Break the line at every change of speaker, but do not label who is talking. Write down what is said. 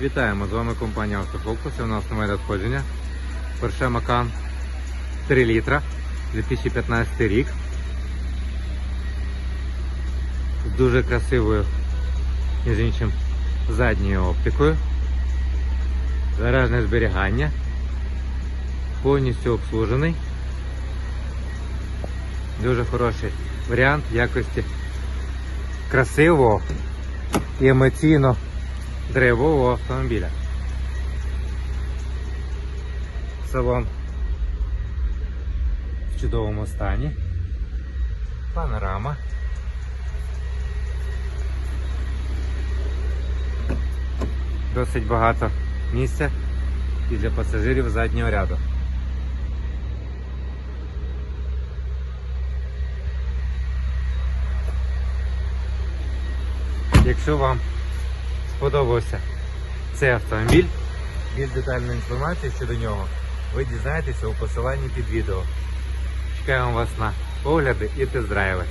Вітаємо! З вами компанія Автофокус. У нас нове надходження. Porsche Macan 3 літра 2015 рік. З дуже красивою, між іншим, задньою оптикою. Гаражне зберігання. Повністю обслужений. Дуже хороший варіант якості красивого і емоційно драйвового автомобіля. Салон в чудовому стані. Панорама. Досить багато місця і для пасажирів заднього ряду. Якщо вам сподобався цей автомобіль, більш детальну інформацію щодо нього ви дізнаєтеся у посиланні під відео. Чекаємо вас на огляди і тест-драйви.